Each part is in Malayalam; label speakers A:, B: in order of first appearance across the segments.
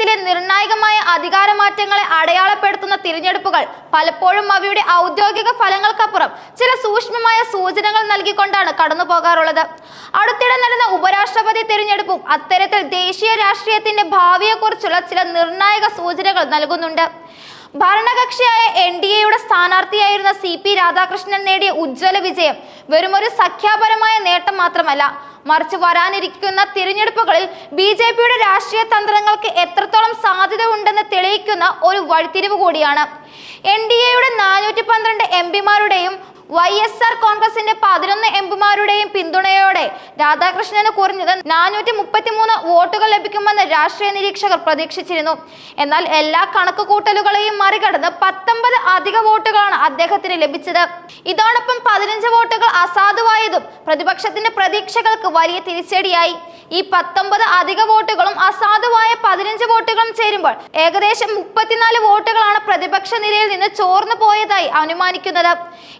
A: രാഷ്ട്രീയത്തിലെ നിർണായകമായ അധികാരമാറ്റങ്ങളെ അടയാളപ്പെടുത്തുന്ന തിരഞ്ഞെടുപ്പുകൾ പലപ്പോഴും അവയുടെ ഔദ്യോഗിക ഫലങ്ങൾക്കപ്പുറം ചില സൂക്ഷ്മമായ സൂചനകൾ നൽകിക്കൊണ്ടാണ് കടന്നു പോകാറുള്ളത് അടുത്തിടെ നടന്ന ഉപരാഷ്ട്രപതി തിരഞ്ഞെടുപ്പും അത്തരത്തിൽ ദേശീയ രാഷ്ട്രീയത്തിന്റെ ഭാവിയെക്കുറിച്ചുള്ള ചില നിർണായക സൂചനകൾ നൽകുന്നുണ്ട്. ഭരണകക്ഷിയായ എൻ ഡി എയുടെ സ്ഥാനാർത്ഥിയായിരുന്ന സി പി രാധാകൃഷ്ണൻ നേടിയ ഉജ്ജ്വല വിജയം വെറുമൊരു സഖ്യാപരമായ നേട്ടം മാത്രമല്ല. മറിച്ച് വരാനിരിക്കുന്ന തിരഞ്ഞെടുപ്പുകളിൽ ബി ജെ പിയുടെ രാഷ്ട്രീയ തന്ത്രങ്ങൾക്ക് എത്രത്തോളം സാധ്യത ഉണ്ടെന്ന് തെളിയിക്കുന്ന ഒരു വഴിത്തിരിവ് കൂടിയാണ്. എൻ ഡി എയുടെ നാനൂറ്റി വൈ എസ് ആർ കോൺഗ്രസിന്റെ പതിനൊന്ന് എംപിമാരുടെയും പിന്തുണയോടെ രാധാകൃഷ്ണന് കുറഞ്ഞത് നാനൂറ്റി മുപ്പത്തിമൂന്ന് വോട്ടുകൾ ലഭിക്കുമെന്ന് രാഷ്ട്രീയ നിരീക്ഷകർ പ്രതീക്ഷിച്ചിരുന്നു. എന്നാൽ എല്ലാ കണക്കുകൂട്ടലുകളെയും മറികടന്ന് പത്തൊമ്പത് അധിക വോട്ടുകളാണ് അദ്ദേഹത്തിന് ലഭിച്ചത്. ഇതോടൊപ്പം പതിനഞ്ച് വോട്ടുകൾ അസാധുവായതും പ്രതിപക്ഷത്തിന്റെ പ്രതീക്ഷകൾക്ക് വലിയ തിരിച്ചടിയായി. ഈ പത്തൊമ്പത് അധിക വോട്ടുകളും അസാധുവായ പതിനഞ്ച് വോട്ടുകളും ചേരുമ്പോൾ ഏകദേശം മുപ്പത്തിനാല് വോട്ടുകളാണ് പ്രതിപക്ഷ നിരയിൽ നിന്ന് ചോർന്നു പോയതായി അനുമാനിക്കുന്നത്.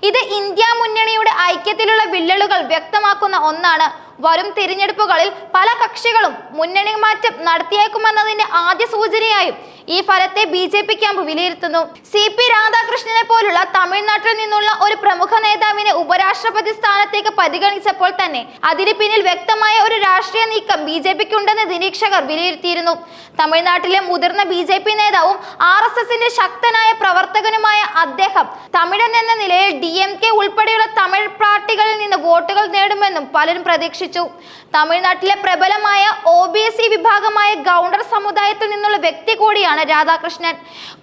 A: ഇത് ഇന്ത്യ മുന്നണിയുടെ ഐക്യത്തിലുള്ള വിള്ളലുകൾ വ്യക്തമാക്കുന്ന ഒന്നാണ് വരും തിരഞ്ഞെടുപ്പുകളിൽ പല കക്ഷികളും മുന്നണി മാറ്റം നടത്തിയേക്കുമെന്നതിന്റെ ആദ്യ സൂചനയായും ഈ ഫലത്തെ ബി ജെ പി ക്യാമ്പ് വിലയിരുത്തുന്നു. സി പി രാധാകൃഷ്ണനെ പോലുള്ള തമിഴ്നാട്ടിൽ നിന്നുള്ള ഒരു പ്രമുഖ നേതാവിനെ ഉപരാഷ്ട്രപതി സ്ഥാനത്തേക്ക് പരിഗണിച്ചപ്പോൾ തന്നെ അതിന് പിന്നിൽ വ്യക്തമായ ഒരു രാഷ്ട്രീയ നീക്കം ബി ജെ പിക്ക് ഉണ്ടെന്ന് നിരീക്ഷകർ വിലയിരുത്തിയിരുന്നു. തമിഴ്നാട്ടിലെ മുതിർന്ന ബി ജെ പി നേതാവും ആർ എസ് എസിന്റെ ശക്തനായ പ്രവർത്തകനുമായ അദ്ദേഹം തമിഴൻ എന്ന നിലയിൽ ഡി എം കെ ഉൾപ്പെടെയുള്ള തമിഴ് പാർട്ടികളിൽ നിന്ന് വോട്ടുകൾ നേടുമെന്നും പലരും പ്രതീക്ഷിച്ചു. തമിഴ്നാട്ടിലെ പ്രബലമായ ഒ ബി എസ് സി വിഭാഗമായ ഗൗണ്ടർ സമുദായത്തിൽ നിന്നുള്ള വ്യക്തി കൂടിയാണ് രാധാകൃഷ്ണൻ.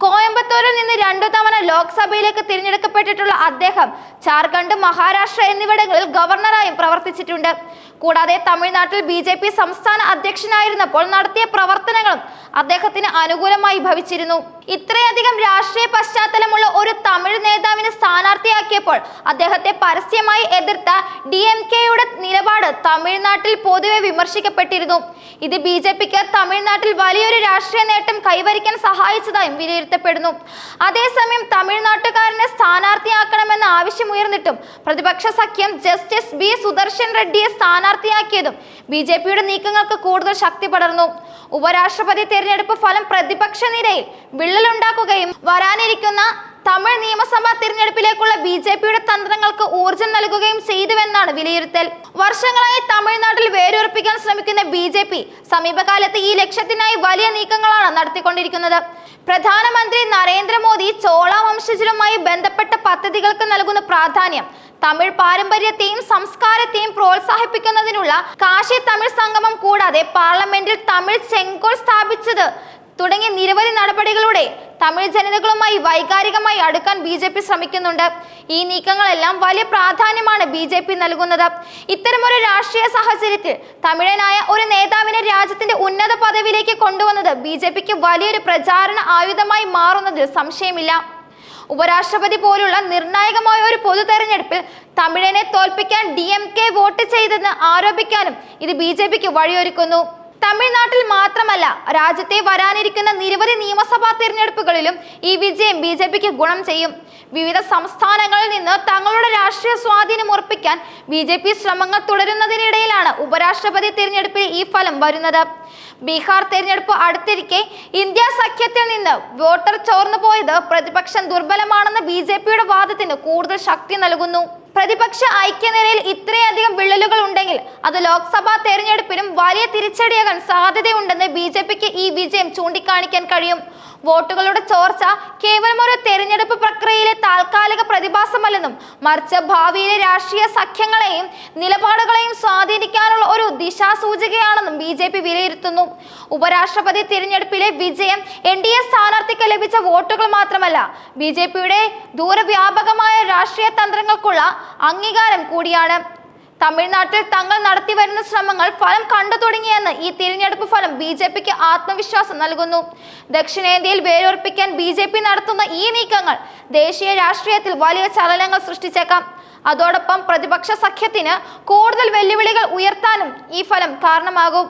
A: കോയമ്പത്തൂരിൽ നിന്ന് രണ്ടു തവണ ലോക്സഭയിലേക്ക് തിരഞ്ഞെടുക്കപ്പെട്ടിട്ടുള്ള അദ്ദേഹം ജാർഖണ്ഡ് മഹാരാഷ്ട്ര എന്നിവിടങ്ങളിൽ ഗവർണറായും പ്രവർത്തിച്ചിട്ടുണ്ട്. കൂടാതെ തമിഴ്നാട്ടിൽ ബി ജെ പി സംസ്ഥാന അധ്യക്ഷനായിരുന്നപ്പോൾ നടത്തിയ പ്രവർത്തനങ്ങളും അദ്ദേഹത്തിന് അനുകൂലമായി ഭവിച്ചിരുന്നു. ഇത്രയധികം രാഷ്ട്രീയ പശ്ചാത്തലമുള്ള ഒരു തമിഴ് നേതാവിനെ സ്ഥാനാർത്ഥിയാക്കിയപ്പോൾ അദ്ദേഹത്തെ പരസ്യമായി എതിർത്ത ഡി എം കെയുടെ നിലപാട് തമിഴ്നാട്ടിൽ പൊതുവെ വിമർശിക്കപ്പെട്ടിരുന്നു. ഇത് ബി ജെ പിക്ക് തമിഴ്നാട്ടിൽ വലിയൊരു രാഷ്ട്രീയ നേട്ടം കൈവരിക്കാൻ സഹായിച്ചതായും വിലയിരുത്തപ്പെടുന്നു. അതേസമയം തമിഴ്നാട്ടുകാരനെ സ്ഥാനാർത്ഥിയാക്കണമെന്ന ആവശ്യമുയർന്നിട്ടും പ്രതിപക്ഷ സഖ്യം ജസ്റ്റിസ് ബി സുദർശൻ റെഡ്ഡിയെ സ്ഥാനാർത്ഥിയാക്കിയതും ബി ജെ പിയുടെ നീക്കങ്ങൾക്ക് കൂടുതൽ ശക്തി പടർന്നു. ഉപരാഷ്ട്രപതി തെരഞ്ഞെടുപ്പ് ഫലം പ്രതിപക്ഷ നിരയിൽ വിള്ളലുണ്ടാക്കുകയും വരാനിരിക്കുന്ന തമിഴ് നിയമസഭാ തിരഞ്ഞെടുപ്പിലേക്കുള്ള ബി ജെ പിയുടെ തന്ത്രങ്ങൾക്ക് ഊർജം നൽകുകയും ചെയ്തുവെന്നാണ് വിലയിരുത്തൽ. വർഷങ്ങളായി തമിഴ്നാട്ടിൽ വേരുറപ്പിക്കാൻ ശ്രമിക്കുന്ന ബി ജെ പി സമീപകാലത്ത് ഈ ലക്ഷ്യത്തിനായി വലിയ നീക്കങ്ങളാണ് നടത്തിക്കൊണ്ടിരിക്കുന്നത്. പ്രധാനമന്ത്രി നരേന്ദ്രമോദി ചോള വംശജരുമായി ബന്ധപ്പെട്ട പദ്ധതികൾക്ക് നൽകുന്ന പ്രാധാന്യം തമിഴ് പാരമ്പര്യത്തെയും സംസ്കാരത്തെയും പ്രോത്സാഹിപ്പിക്കുന്നതിനുള്ള കാശി തമിഴ് സംഗമം കൂടാതെ പാർലമെന്റിൽ തമിഴ് ചെങ്കോൾ സ്ഥാപിച്ചത് തുടങ്ങിയ നിരവധി നടപടികളുടെ തമിഴ് ജനതകളുമായി വൈകാരികമായി അടുക്കാൻ ബി ജെ പി ശ്രമിക്കുന്നുണ്ട്. ഈ നീക്കങ്ങളെല്ലാം വലിയ പ്രാധാന്യമാണ് ബി ജെ പി നൽകുന്നത്. ഇത്തരമൊരു രാഷ്ട്രീയ സാഹചര്യത്തിൽ തമിഴനായ ഒരു നേതാവിനെ രാജ്യത്തിന്റെ ഉന്നത പദവിയിലേക്ക് കൊണ്ടുവന്നത് ബി ജെ പിക്ക് വലിയൊരു പ്രചാരണ ആയുധമായി മാറുന്നതിൽ സംശയമില്ല. ഉപരാഷ്ട്രപതി പോലുള്ള നിർണായകമായ ഒരു പൊതു തെരഞ്ഞെടുപ്പിൽ തമിഴനെ തോൽപ്പിക്കാൻ ഡി എം കെ വോട്ട് ചെയ്തെന്ന് ആരോപിക്കാനും ഇത് ബി ജെ പിക്ക് വഴിയൊരുക്കുന്നു. തമിഴ്നാട്ടിൽ മാത്രമല്ല രാജ്യത്തെ വരാനിരിക്കുന്ന നിരവധി നിയമസഭാ തിരഞ്ഞെടുപ്പുകളിലും ഈ വിജയം ബി ജെ പിക്ക് ഗുണം ചെയ്യും. വിവിധ സംസ്ഥാനങ്ങളിൽ നിന്ന് തങ്ങളുടെ രാഷ്ട്രീയ സ്വാധീനം ഉറപ്പിക്കാൻ ബി ജെ പി ശ്രമങ്ങൾ തുടരുന്നതിനിടയിലാണ് ഉപരാഷ്ട്രപതി തിരഞ്ഞെടുപ്പിൽ ഈ ഫലം വരുന്നത്. ബീഹാർ തിരഞ്ഞെടുപ്പ് അടുത്തിരിക്കെ ഇന്ത്യ സഖ്യത്തിൽ നിന്ന് വോട്ടർ ചോർന്നു പോയത് പ്രതിപക്ഷം ദുർബലമാണെന്ന ബി ജെ പിയുടെ വാദത്തിന് കൂടുതൽ ശക്തി നൽകുന്നു. പ്രതിപക്ഷ ഐക്യനിരയിൽ ഇത്രയധികം വിള്ളലുകൾ ഉണ്ടെങ്കിൽ അത് ലോക്സഭാ വലിയ തിരിച്ചടിയാകാൻ സാധ്യതയുണ്ടെന്ന് ബി ജെ പിക്ക് ഈ വിജയം ചൂണ്ടിക്കാണിക്കാൻ കഴിയും. വോട്ടുകളുടെ ചോർച്ച കേവലം ഒരു തെരഞ്ഞെടുപ്പ് പ്രക്രിയയിലെ താൽക്കാലിക പ്രതിഭാസമല്ലെന്നും മറിച്ച് ഭാവിയിലെ രാഷ്ട്രീയ സഖ്യങ്ങളെയും നിലപാടുകളെയും സ്വാധീനിക്കാനുള്ള ഒരു ദിശാസൂചികയാണെന്നും ബി ജെ പി വിലയിരുത്തുന്നു. ഉപരാഷ്ട്രപതി തിരഞ്ഞെടുപ്പിലെ വിജയം എൻ ഡി എ സ്ഥാനാർത്ഥിക്ക് ലഭിച്ച വോട്ടുകൾ മാത്രമല്ല ബി ജെ പിയുടെ ദൂരവ്യാപകമായ രാഷ്ട്രീയ തന്ത്രങ്ങൾക്കുള്ള അംഗീകാരം കൂടിയാണ്. തമിഴ്നാട്ടിൽ തങ്ങൾ നടത്തി വരുന്ന ശ്രമങ്ങൾ ഫലം കണ്ടു തുടങ്ങിയെന്ന് ഈ തിരഞ്ഞെടുപ്പ് ഫലം ബി ജെ പിക്ക് ആത്മവിശ്വാസം നൽകുന്നു. ദക്ഷിണേന്ത്യയിൽ വേരോർപ്പിക്കാൻ ബി ജെ പി നടത്തുന്ന ഈ നീക്കങ്ങൾ ദേശീയ രാഷ്ട്രീയത്തിൽ വലിയ ചലനങ്ങൾ സൃഷ്ടിച്ചേക്കാം. അതോടൊപ്പം പ്രതിപക്ഷ സഖ്യത്തിന് കൂടുതൽ വെല്ലുവിളികൾ ഉയർത്താനും ഈ ഫലം കാരണമാകും.